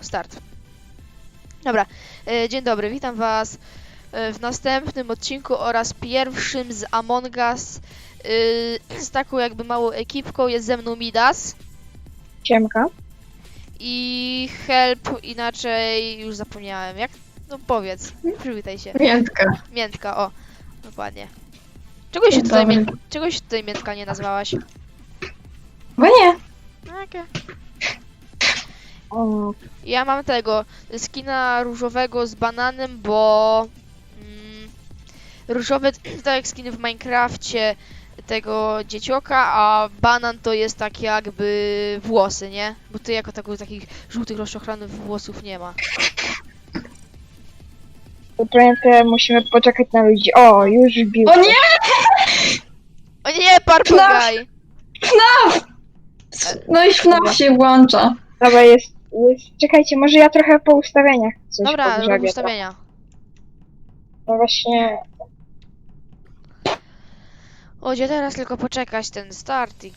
Start. Dobra, e, dzień dobry, witam was e, w następnym odcinku oraz pierwszym z Among Us e, z taką jakby małą ekipką. Jest ze mną Midas Siemka. i Help, inaczej już zapomniałem. Jak? No powiedz, przywitaj się. Miętka. Miętka, o, dokładnie. Czego się tutaj, mię... Czego się tutaj Miętka nie nazwałaś? Bo nie. Okej. O, Ja mam tego skina różowego z bananem, bo mm, różowy to jak skin w Minecrafcie tego dziecioka, a banan to jest tak jakby włosy, nie? Bo ty jako tako, takich żółtych rozczochranych włosów nie ma. to trochę musimy poczekać na ludzi. O, już wbił. O nie! O nie, Purple Knaf! Guy! No i FNAF się włącza. Dobra, jest. Czekajcie, może ja trochę po ustawieniach coś Dobra, rób ustawienia. No właśnie, O, gdzie teraz tylko poczekać ten start i...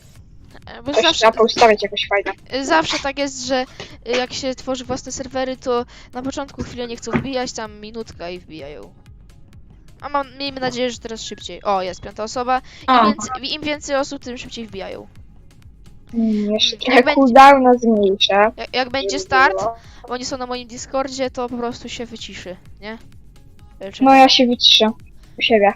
e, Bo coś zawsze, trzeba poustawiać jakoś fajnie. Zawsze tak jest, że y, jak się tworzy własne serwery, to na początku chwilę nie chcą wbijać, tam minutka i wbijają. A mam, miejmy nadzieję, że teraz szybciej. O, jest piąta osoba. Im O. więcej, Im więcej osób, tym szybciej wbijają. Jeszcze Jak trochę będzie- zmniejszę. Jak, jak będzie start, bo oni są na moim Discordzie, to po prostu się wyciszy, nie? Czekaj, No ja się wyciszę u siebie.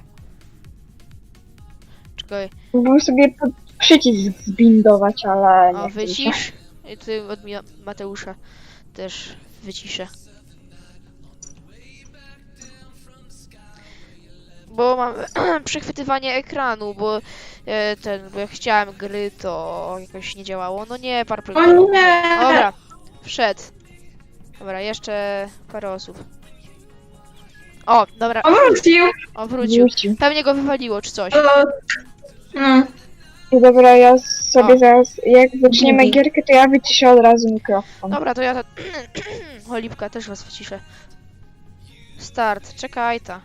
czekaj. Mógłbym sobie pod przycisk zbindować, ale O, nie wycisz. I ty od Mateusza też wyciszę. Bo mam przechwytywanie ekranu, bo e, ten, bo jak chciałem gry, to jakoś nie działało. No nie, Purple O nie! Dobra, wszedł. Dobra, jeszcze parę osób. O, dobra, O, wrócił. o, wrócił. Wrócił. Pewnie go wywaliło, czy coś. O. No. I Dobra, ja sobie O. zaraz, jak zaczniemy Drugi. gierkę, to ja wyciszę od razu mikrofon. Dobra, to ja ta... Cholipka, też was wyciszę. Start, czekaj ta.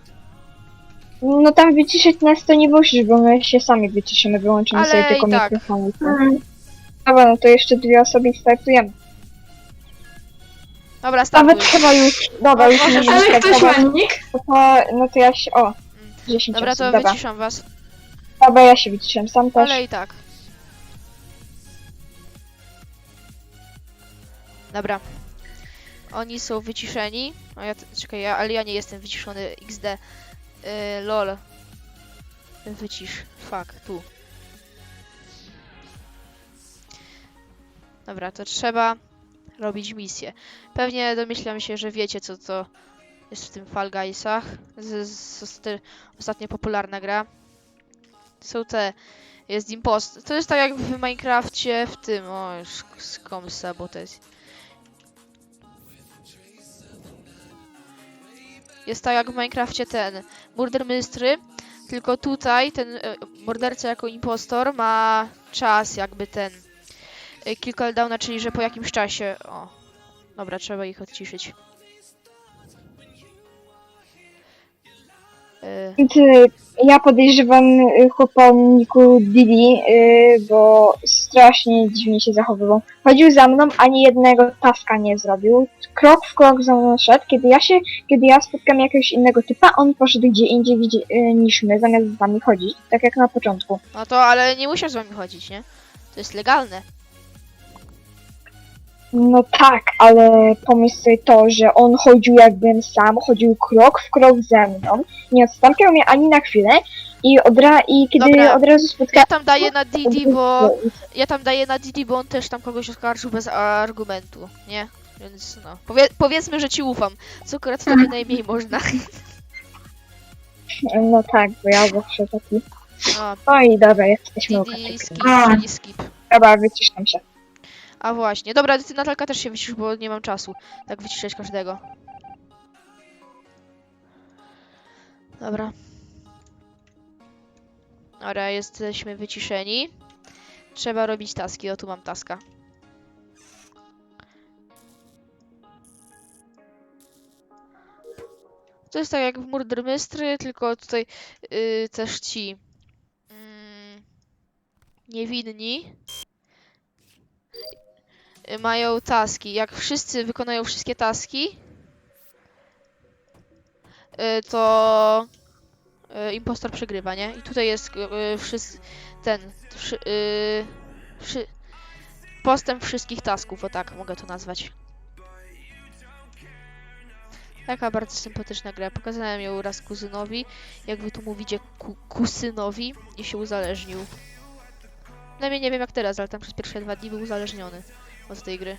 No tam wyciszyć nas to nie musisz, bo my się sami wyciszymy, wyłączymy Ale sobie tylko i tak. mikrofon. Mm. Dobra, no to jeszcze dwie osoby i startujemy. Dobra, Nawet startuj. chyba już, dobra, już Możesz- możemy Ale ktoś startować. ma nick? No to, no to ja się, o, 10 Dobra, osób, to dobra. wyciszam was. Dobra, ja się wyciszyłem sam też. Ale i tak. Dobra. Oni są wyciszeni. A ja, t- czekaj, ja, ale ja nie jestem wyciszony XD. Yy, lol. Wycisz. Fuck, tu. Dobra, to trzeba robić misję. Pewnie domyślam się, że wiecie co to jest w tym Fall Guysach. Z, z, z, ostatnio popularna gra. Są te jest impost. To jest tak jak w Minecrafcie, w tym. O, już skomsa, bo to jest. Jest tak jak w Minecrafcie ten Murder Mystery, tylko tutaj ten e, morderca jako impostor ma czas jakby ten e, kill cooldowna, czyli że po jakimś czasie. O, dobra, trzeba ich odciszyć. E, Więc, y, Ja podejrzewam y, chłopa o niku Didi, y, bo strasznie dziwnie się zachowywał. Chodził za mną, ani jednego taska nie zrobił. Krok w krok za mną szedł. Kiedy ja się, kiedy ja spotkam jakiegoś innego typa, on poszedł gdzie indziej gdzie, y, niż my, zamiast z wami chodzić. Tak jak na początku. no to, ale nie musisz z wami chodzić, nie? To jest legalne. No tak, ale pomyśl sobie to, że on chodził jakbym sam, chodził krok w krok ze mną, nie odstąpiał mnie ani na chwilę i, odra i kiedy Dobra. od razu spotkałem... Ja tam daję na Didi, bo ja tam daję na Didi, bo on też tam kogoś oskarżył bez argumentu, nie? Więc no, powie, powiedzmy, że ci ufam. Co akurat najmniej można. No tak, bo ja zawsze taki... No, No i dobra, jesteśmy Didi skip, A. Didi skip. Dobra, wyciszam się. A właśnie. Dobra, ty Natalka też się wycisz, bo nie mam czasu. Tak wyciszać każdego. Dobra. Dobra, jesteśmy wyciszeni. Trzeba robić taski. O, tu mam taska. To jest tak jak w Murder Mystery, tylko tutaj yy, też ci mm, niewinni y, mają taski. Jak wszyscy wykonają wszystkie taski, y, to impostor przegrywa, nie? I tutaj jest y, wszys- ten wszy- y, wszy- postęp wszystkich tasków, o tak mogę to nazwać. Taka bardzo sympatyczna gra. Pokazałem ją raz kuzynowi, jak wy tu mówicie ku- kusynowi i się uzależnił. Mnie nie wiem jak teraz, ale tam przez pierwsze dwa dni był uzależniony od tej gry.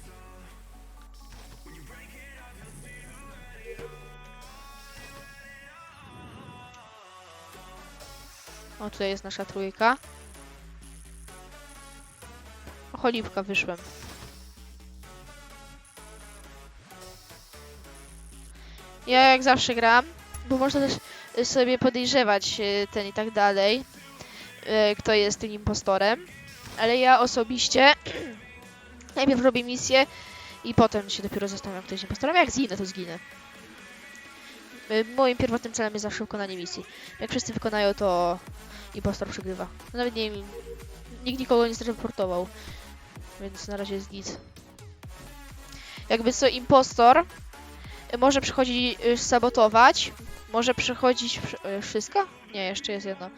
O, tutaj jest nasza trójka. O, cholipka, wyszłem. Ja jak zawsze gram, bo można też sobie podejrzewać y, ten i tak dalej, y, kto jest tym impostorem. Ale ja osobiście najpierw robię misję i potem się dopiero zastanawiam, kto jest impostorem. Jak zginę, to zginę. Y, Moim pierwotnym celem jest zawsze wykonanie misji. Jak wszyscy wykonają, to impostor przegrywa. Nawet nie nikt nikogo nie zreportował, więc na razie jest nic. Jakby co, impostor y, może przychodzić y, sabotować, może przychodzić przy- wszystko? Nie, jeszcze jest jedno.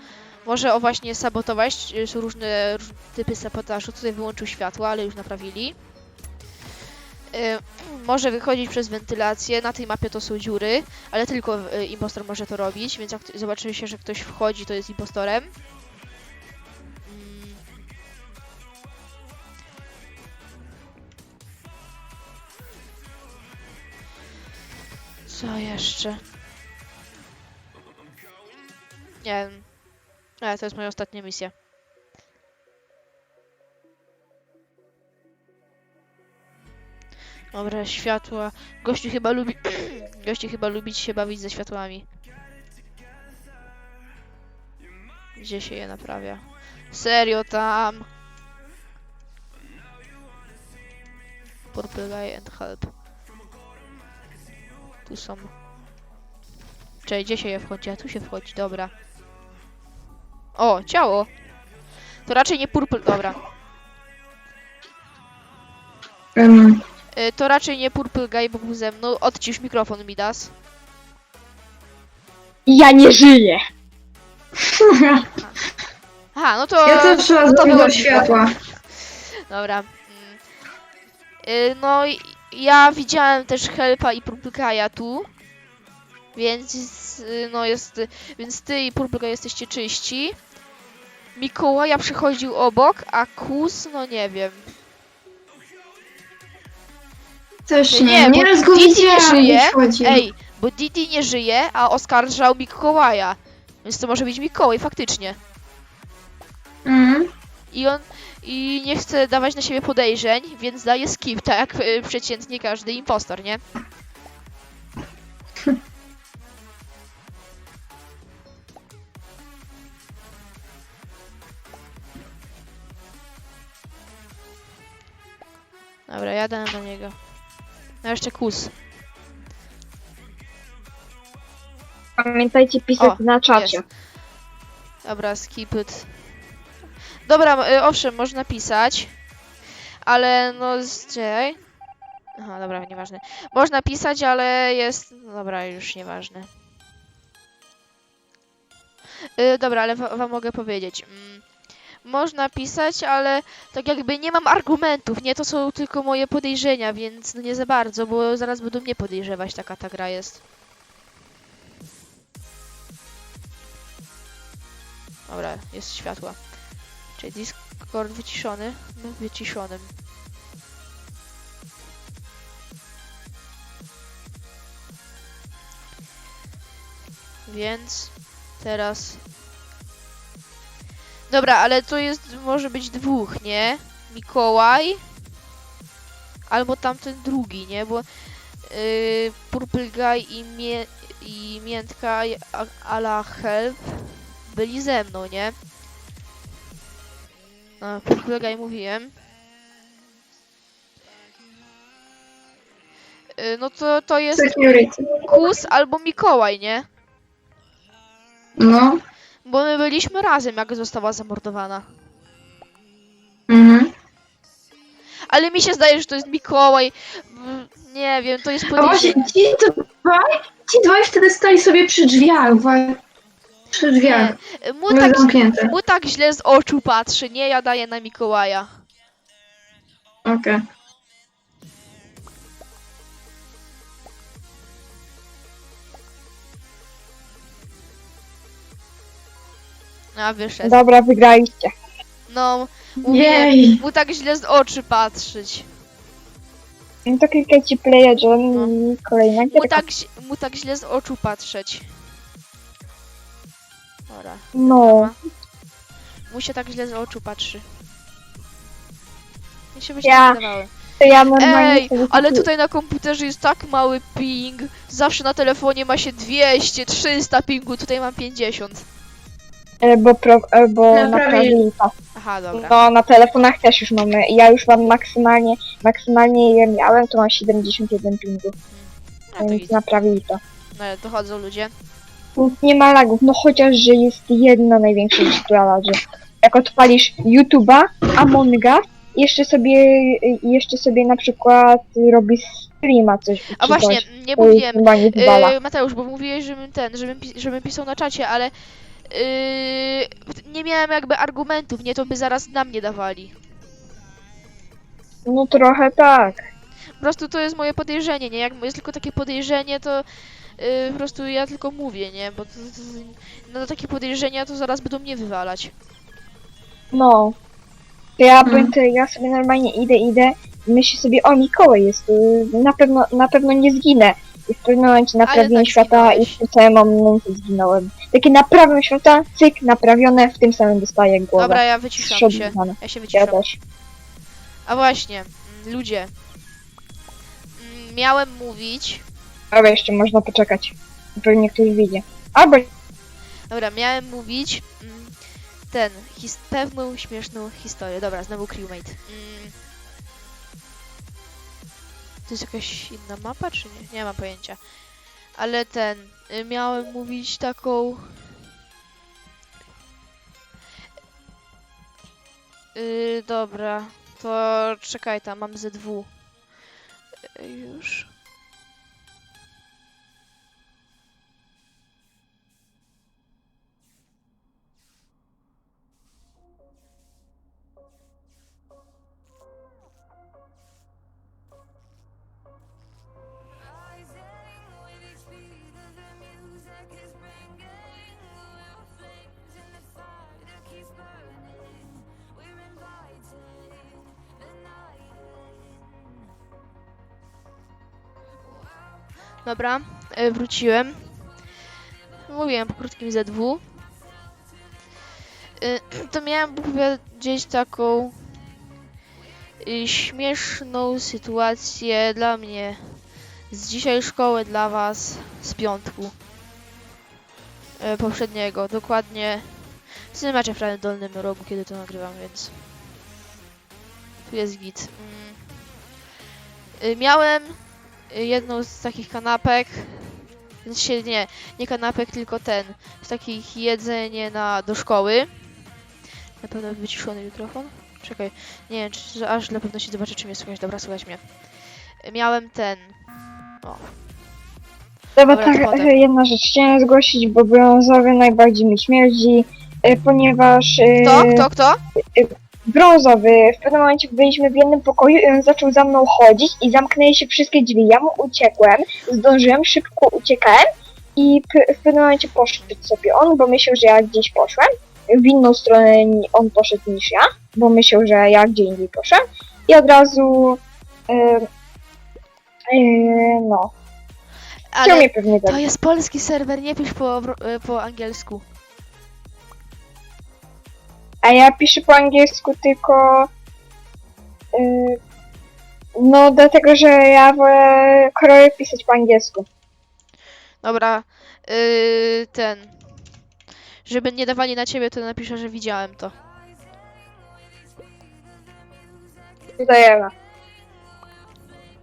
Może o właśnie sabotować, są różne, różne typy sabotażu, tutaj wyłączył światło, ale już naprawili. Y, Może wychodzić przez wentylację, na tej mapie to są dziury, ale tylko y, impostor może to robić, więc jak zobaczy się, że ktoś wchodzi, to jest impostorem. Mm. Co jeszcze? Nie wiem. Ale to jest moja ostatnia misja. Dobra, światła. Gościu chyba lubi... Gościu chyba lubi się bawić ze światłami. Gdzie się je naprawia? Serio tam? Purple guy and help. Tu są. Czekaj, gdzie się je wchodzi? A tu się wchodzi, dobra. O, ciało. To raczej nie purple, dobra. Um, to raczej nie purple guy, bo był ze mną. Odcisz mikrofon, Midas. Ja nie żyję. Aha, no to... ja też raz no to do było- światła. Dobra. mm. Y, No i ja widziałem też Helpa i Purplekaja tu. Więc y, no jest. Więc ty i Purpleka jesteście czyści. Mikołaja przychodził obok, a Kus, no nie wiem. Też Nie, nie, bo nieraz go Didi nie żyje. Ej, bo Didi nie żyje, a oskarżał Mikołaja. Więc to może być Mikołaj, faktycznie. Mm. I on i nie chce dawać na siebie podejrzeń, więc daje skip, tak jak y, przeciętnie każdy impostor, nie? Dobra, jadę na niego. No jeszcze kus. Pamiętajcie pisać O, na czacie. jest. Dobra, skip it. Dobra, y, owszem, można pisać, ale no, z- czekaj. Aha, dobra, nieważne. Można pisać, ale jest... No dobra, już nieważne. Y, dobra, ale wa- wam mogę powiedzieć. Mm, można pisać, ale tak jakby nie mam argumentów, nie? To są tylko moje podejrzenia, więc no nie za bardzo, bo zaraz będą mnie podejrzewać, taka ta gra jest. Dobra, jest światła. Czyli Discord wyciszony? No, wyciszonym. Więc teraz. Dobra, ale to jest może być dwóch, nie? Mikołaj. Albo tamten drugi, nie? Bo yy, Purple Guy i, mie i Miętka ala Help byli ze mną, nie? A, Purple Guy mówiłem. Yy, no to to jest Security. Kus albo Mikołaj, nie? No. Bo my byliśmy razem, jak została zamordowana. Mhm. Ale mi się zdaje, że to jest Mikołaj. Mm, Nie wiem, to jest A właśnie, ci dwaj, ci dwaj wtedy stali sobie przy drzwiach, wa- przy drzwiach. Nie, Mu Były tak, zamknięte. mu tak źle z oczu patrzy, nie? Ja daję na Mikołaja. Okej. A wyszedł. Dobra, wygraliście. No, mówiłem, Jej. mu tak źle z oczu patrzeć. No to klikajcie playa John No. i kolejna Mu gierka. tak, ź- mu tak źle z oczu patrzeć. Dobra. No, Mu się tak źle z oczu patrzy. Mi się by Ja wydawały. to ja normalnie Ej, sobie ale tutaj na komputerze jest tak mały ping. Zawsze na telefonie ma się 200, 300 pingu, tutaj mam 50. E, Bo, pro, bo Naprawili. naprawili to. Aha, dobra. No, na telefonach też już mamy. Ja już mam maksymalnie, maksymalnie je miałem, to mam 71 pingów. No to, Więc git. naprawili to. no, to chodzą ludzie. Nie ma lagów, no chociaż, że jest jedna największa która laguje. Jak odpalisz YouTube'a, Among Us, jeszcze sobie, jeszcze sobie na przykład robi streama coś. A właśnie, coś, nie mówiłem. Yy, Mateusz, bo mówiłeś, żebym ten, żebym, pi- żebym pisał na czacie, ale yy, nie miałem jakby argumentów, nie to by zaraz na mnie dawali. No trochę tak. Po prostu to jest moje podejrzenie, nie? Jak jest tylko takie podejrzenie, to yy, po prostu ja tylko mówię, nie? Bo to, to, no takie podejrzenia to zaraz będą mnie wywalać. No. To ja Hmm. będę, ja sobie normalnie idę, idę i myślę sobie, o Mikołaj jest, y, na pewno, na pewno nie zginę. I w pewnym momencie naprawienie tak świata i w tym samym momencie zginąłem. Takie naprawię świata, cyk, naprawione, w tym samym dostaję głowę. Dobra, ja wyciszam się. znany. Ja się Ja wyciszam. też. A właśnie, mm, ludzie. Mm, Miałem mówić. Ale jeszcze można poczekać. Pewnie ktoś wyjdzie. Albo Dobra, miałem mówić mm, ten, his, pewną śmieszną historię. Dobra, znowu crewmate. Mm. To jest jakaś inna mapa, czy nie? Nie mam pojęcia. Ale ten, y, miałem mówić taką... Yy, dobra, to czekaj tam, mam ZW. Y, już. Dobra, y, wróciłem. Mówiłem po krótkim ZW. Y, To miałem powiedzieć taką y, śmieszną sytuację dla mnie z dzisiaj szkoły dla was z piątku y, poprzedniego. Dokładnie w macie w prawym dolnym rogu, kiedy to nagrywam, więc tu jest git. Mm. Y, Miałem jedną z takich kanapek. Znaczy nie, nie kanapek, tylko ten. Z takich jedzenie na, do szkoły. Na pewno wyciszony mikrofon. Czekaj, nie wiem, czy, aż dla pewności zobaczę, czy mnie słychać. Dobra, słychać mnie. Y, Miałem ten. O, Dobra, tak, potem. jedna rzecz chciałem zgłosić, bo brązowy najbardziej mi śmierdzi, e, ponieważ e, kto? Kto? Kto? Brązowy, w pewnym momencie byliśmy w jednym pokoju i on zaczął za mną chodzić i zamknęły się wszystkie drzwi. Ja mu uciekłem, zdążyłem, szybko uciekałem i w pewnym momencie poszedł sobie on, bo myślał, że ja gdzieś poszłem. W inną stronę on poszedł niż ja, bo myślał, że ja gdzie indziej poszedłem. I od razu, e, e, no, chciał Ale mnie pewnie to jest polski serwer, nie pisz po, po angielsku. A ja piszę po angielsku tylko. Yy, no, dlatego, że ja wolę kroję pisać po angielsku. Dobra, yy, ten. Żeby nie dawali na ciebie, to napiszę, że widziałem to. Dajemy.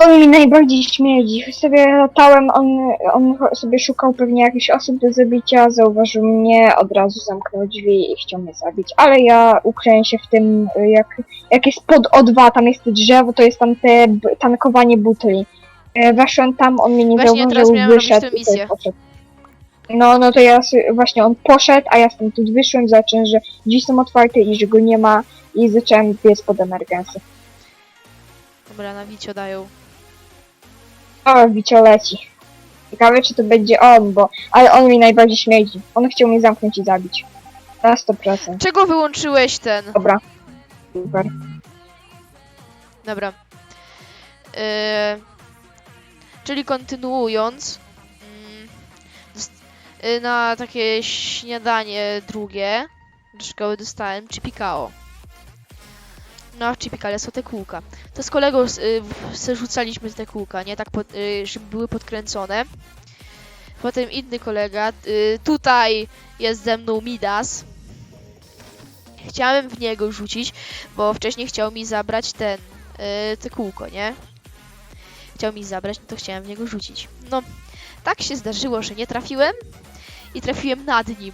On mi najbardziej śmierdzi. Sobie latałem, on, on sobie szukał pewnie jakichś osób do zabicia, zauważył mnie, od razu zamknął drzwi i chciał mnie zabić. Ale ja ukryłem się w tym, jak, jak jest pod O2, tam jest to drzewo, to jest tam te tankowanie butli. E, Weszłem tam, on mnie nie Właśnie teraz zauważył, robić wyszedł tę misję. poszedł. No, no to ja sobie, właśnie on poszedł, a ja stamtąd wyszłem, zobaczyłem, że drzwi są otwarte i że go nie ma i zacząłem biec pod emergencję. Dobra, na wicio dają. O, Wicio leci. Ciekawe, czy to będzie on, bo... Ale on mi najbardziej śmierdzi. On chciał mnie zamknąć i zabić. Na 100%. Czego wyłączyłeś ten? Dobra. Super. Dobra. Yy, czyli kontynuując, mm, yy, na takie śniadanie drugie do szkoły dostałem chipikao. No a w chipikale są te kółka. To z kolegą y, te kółka, nie? Tak, pod, y, żeby były podkręcone. Potem inny kolega, y, tutaj jest ze mną Midas. Chciałem w niego rzucić, bo wcześniej chciał mi zabrać ten, yy, te kółko, nie? Chciał mi zabrać, no to chciałem w niego rzucić. No, tak się zdarzyło, że nie trafiłem i trafiłem nad nim.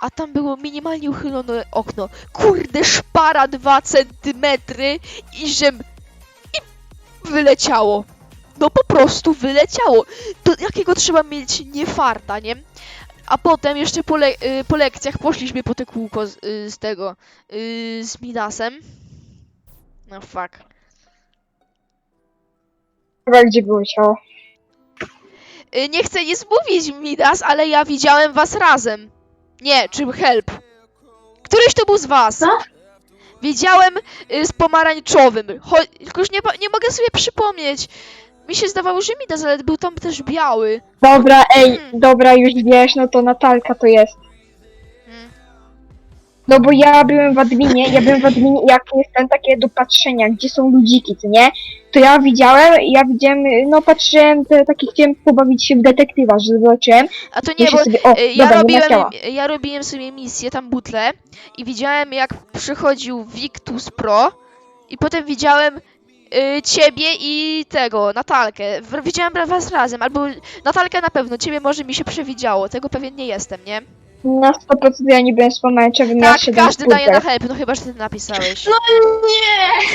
A tam było minimalnie uchylone okno. Kurde, szpara 2 centymetry i żem... i wyleciało. No po prostu wyleciało. Do jakiego trzeba mieć niefarta, nie? A potem jeszcze po, le y, po lekcjach poszliśmy po te kółko z, y, z tego, y, z Midasem. No fuck. Chyba gdzie było ciało. Nie chcę nic mówić, Midas, ale ja widziałem was razem. Nie, czy help. Któryś to był z was. Co? Widziałem y, z pomarańczowym. Cho- tylko już nie, nie mogę sobie przypomnieć. Mi się zdawało, że Midas, ale był tam też biały. Dobra, ej, Hmm. dobra, już wiesz, no to Natalka to jest. No bo ja byłem w adminie, ja byłem w adminie, jak jest tam takie do patrzenia, gdzie są ludziki, co nie? To ja widziałem, ja widziałem, no patrzyłem, te, takie chciałem pobawić się w detektywa, że zobaczyłem, A to nie, bo sobie, o, Y, Ja dobra, robiłem, ja robiłem sobie misję, tam butle i widziałem jak przychodził Victus Pro i potem widziałem y, ciebie i tego, Natalkę. Widziałem was razem, albo Natalkę na pewno, ciebie może mi się przewidziało, tego pewien nie jestem, nie? Na 100% ja nie byłem z pomarańczowym, ja Tak, szedłem każdy w daje na help, no chyba, że ty napisałeś. No nie!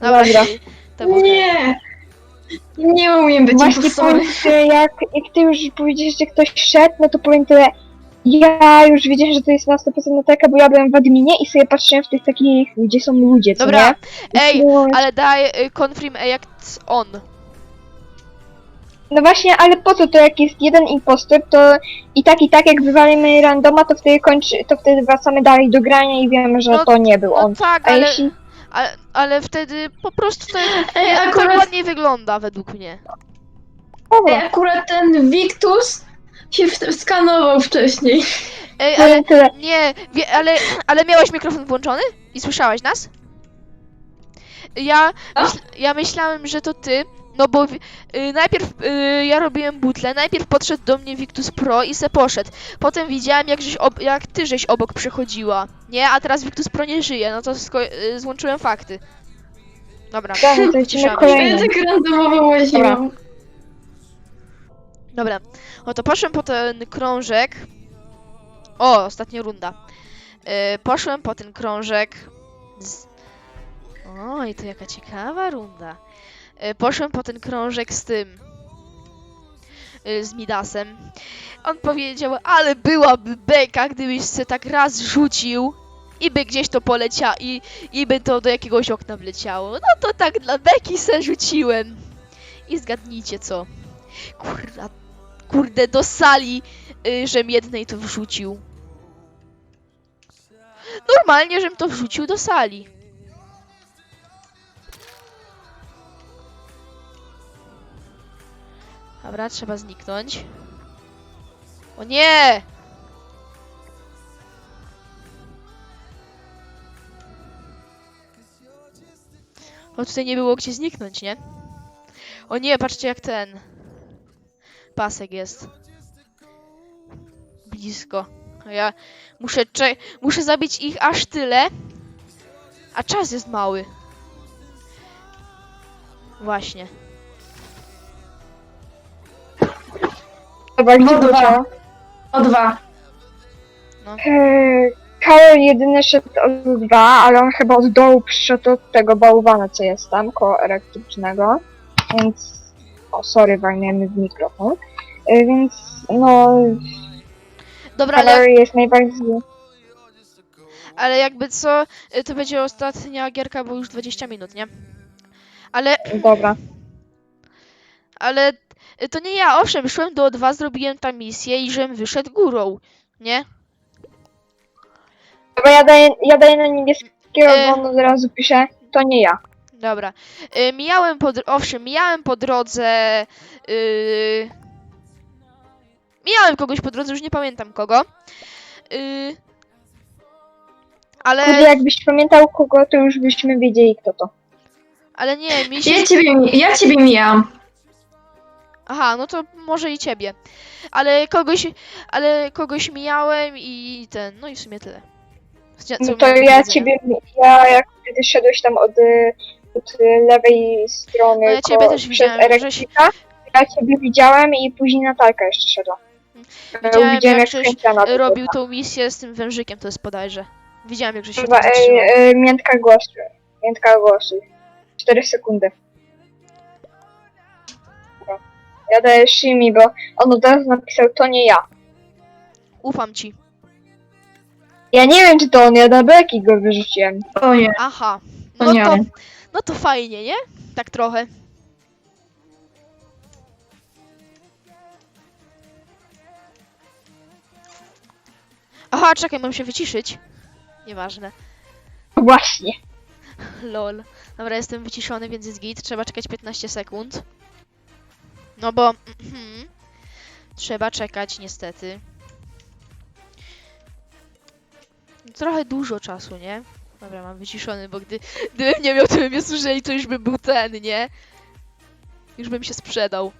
Dobra, dobra. czyli to. Nie! Nie umiem być Właśnie impostorem. powiem, że jak, jak ty już powiedziałeś, że ktoś szedł, no to powiem tyle. Ja już wiedziałem, że to jest na 100% Natalka, bo ja byłem w adminie i sobie patrzyłem w tych takich, gdzie są ludzie, co Dobra, nie? ej, No, ale daj y, confirm Ajax on. No właśnie, ale po co to jak jest jeden impostor, to i tak i tak jak wywalimy randoma, to wtedy kończy, to wtedy wracamy dalej do grania i wiemy, że No- to nie był No on. tak, A ale, jeśli... ale, ale wtedy po prostu to Ej, tak akurat, ładnie wygląda według mnie. Dobra, ej, akurat ten Victus się w- skanował wcześniej. Ej, ale powiem tyle. Nie, wie, ale, ale miałeś mikrofon włączony? I słyszałeś nas? Ja, A? myśl, ja myślałem, że to ty, no bo y, najpierw y, ja robiłem butle, najpierw podszedł do mnie Victus Pro i se poszedł. Potem widziałem, jak, żeś ob, jak ty żeś obok przechodziła. Nie, a teraz Victus Pro nie żyje, no to sko- y, złączyłem fakty. Dobra, Dobra, to lecimy Ciszamy. Ja kolejny. tak randomowo łaziłam. dobra. No to poszłem po ten krążek. O, ostatnia runda. Y, poszłem po ten krążek. Z... O, i to jaka ciekawa runda. Y, poszłem po ten krążek z tym. y, Z Midasem. On powiedział, ale byłaby beka, gdybyś se tak raz rzucił i by gdzieś to poleciało i, i by to do jakiegoś okna wleciało. No to tak dla beki se rzuciłem. I zgadnijcie co. Kurda, kurde, do sali, y, żem jednej to wrzucił. Normalnie, żem to wrzucił do sali. Dobra, trzeba zniknąć. O nie! O, tutaj nie było gdzie zniknąć, nie? O nie, patrzcie jak ten pasek jest. Blisko. Ja muszę muszę zabić ich aż tyle. A czas jest mały. Właśnie. Dobra, gdzie dwa. O dwa. Eee, Karol jedyny szedł od dwa, ale on chyba od dołu przyszedł od tego bałwana, co jest tam, koło elektrycznego. Więc... O, sorry, walniemy w mikrofon. Eee, więc, no... Dobra, ale, Karol jest najbardziej... ale jakby co, y, to będzie ostatnia gierka, bo już 20 minut, nie? Ale, Dobra. ale to nie ja, owszem, szłem do O2, zrobiłem tam misję i żem wyszedł górą, nie? Dobra, ja daję, ja daję na niebieskiego, Eee. bo on od razu pisze, to nie ja. Dobra. Y, mijałem po, dr- owszem, mijałem po drodze. Y, mijałem kogoś po drodze, już nie pamiętam kogo. Y, ale, jakbyś pamiętał kogo, to już byśmy wiedzieli, kto to. ale nie, mi się. Ja ciebie, mi- ja ciebie mijam. Aha, no to może i ciebie. Ale kogoś, ale kogoś mijałem i ten, no i w sumie tyle. Co No to miałem do ja powiedzenia. ciebie, ja jak ty szedłeś tam od, y, od lewej strony, No ja ciebie ko- też przez widziałem, żeś- elektryka, ja ciebie widziałem i później Natalka jeszcze szedła. Widziałem, widziałem jak jak żeś Robił tą misję z tym wężykiem, to jest podajże. Widziałem, jak żeś się Chyba, tam e, zatrzymał. e, miętka głosu. Miętka głosu. 4 sekundy. Ja daję Shimi, bo on od razu napisał, to nie ja. Ufam ci. Ja nie wiem, czy to on, ja na beki go wyrzuciłem. O nie. Aha. To No nie to, on. no to fajnie, nie? Tak trochę. Aha, czekaj, mam się wyciszyć. Nieważne. Właśnie. Lol. Dobra, jestem wyciszony, więc jest git. Trzeba czekać 15 sekund. No bo... trzeba czekać, niestety. Trochę dużo czasu, nie? Dobra, mam wyciszony, bo gdy, gdybym nie miał, to bym mnie to już by był ten, nie? Już bym się sprzedał.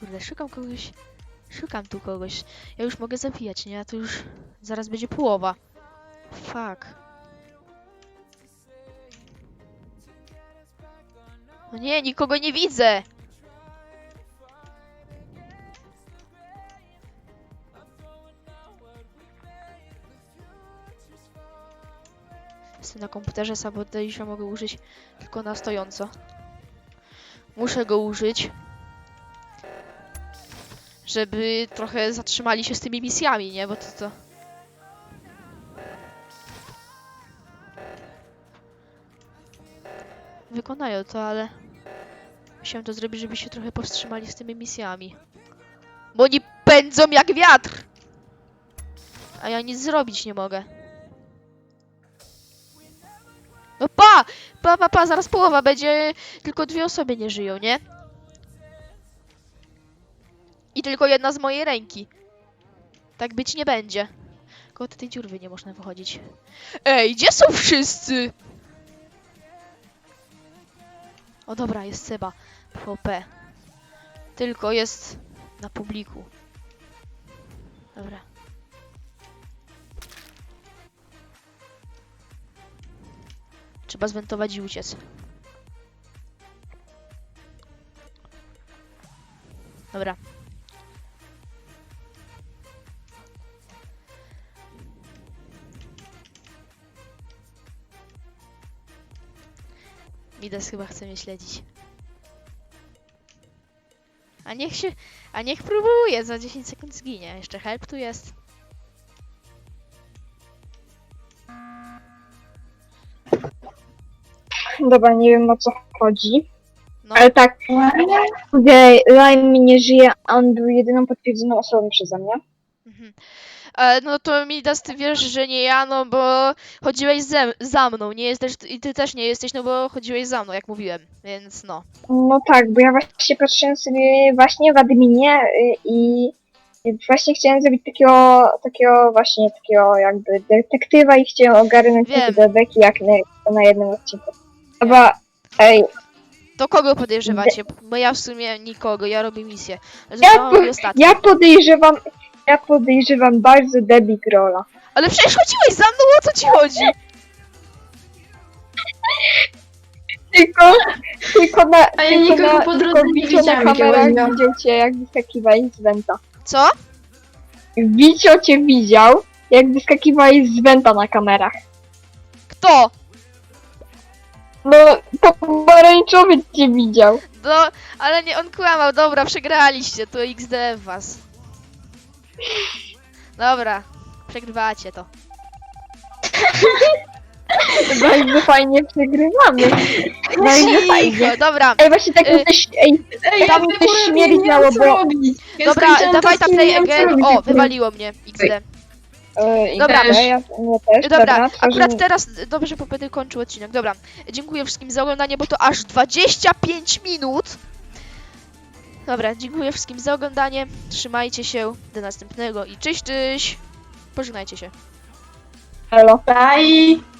Kurde, szukam kogoś. Szukam tu kogoś. Ja już mogę zabijać, nie? A to już zaraz będzie połowa. Fuck. No nie, nikogo nie widzę! Jestem na komputerze, sabotaża mogę użyć tylko na stojąco. Muszę go użyć. Żeby trochę zatrzymali się z tymi misjami, nie? Bo to to... wykonają to, ale musiałem to zrobić, żeby się trochę powstrzymali z tymi misjami. Bo oni pędzą jak wiatr! A ja nic zrobić nie mogę. No pa! Pa, pa, pa, zaraz połowa będzie, tylko dwie osoby nie żyją, nie? I tylko jedna z mojej ręki. Tak być nie będzie. Koło tej dziurwy nie można wychodzić. Ej, gdzie są wszyscy? O dobra, jest Seba. PvP. Tylko jest na publiku. Dobra. Trzeba zwentować i uciec. Dobra. Midas chyba chce mnie śledzić. A niech się. A niech próbuje, za 10 sekund zginie. Jeszcze help tu jest. Dobra, nie wiem o co chodzi. No. Ale tak, gdy Lime mi nie żyje, a on był jedyną potwierdzoną osobą przeze mnie. Mhm. E, no to Midas, ty wiesz, że nie ja, no bo chodziłeś ze, za mną, nie jesteś, i ty też nie jesteś, no bo chodziłeś za mną, jak mówiłem, więc no. No tak, bo ja właśnie patrzyłem sobie właśnie w adminie y, i i właśnie chciałem zrobić takiego, takiego właśnie takiego jakby detektywa i chciałem ogarnąć Wiem. te beki jak na, na jednym odcinku. Chyba, ej, To kogo podejrzewacie? Bo ja w sumie nikogo, ja robię misję. Ja Zostałam ostatni. ja podejrzewam, ja podejrzewam bardzo Debbie Grola. Ale przecież chodziłeś za mną, o co ci chodzi? Tylko, tylko na, A ja tylko nikogo na, po drodze tylko nie na widziałam, jakiego kamerach miał. widział cię, jak wyskakiwałeś z Wenta. Co? Wicio cię widział, jak wyskakiwałeś z Wenta na kamerach. Kto? No, pomarańczowy cię widział. No, ale nie, on kłamał, dobra, przegraliście, to XD was. Dobra, przegrywacie to. Bardzo fajnie przegrywamy. Bardzo fajnie. Cicho, dobra. Ej, właśnie tak Y, mi też, ej, Ej, Tam też wiem, co bo- Dobra, dawaj ta play again. O, wywaliło mnie, XD. e, Dobra. ja, ja, mnie też, Dobra, akurat teraz dobrze po będę kończył odcinek. Dobra, dziękuję wszystkim za oglądanie, bo to aż 25 minut. Dobra, dziękuję wszystkim za oglądanie. Trzymajcie się, do następnego i cześć, cześć. Pożegnajcie się. Elo. Bye.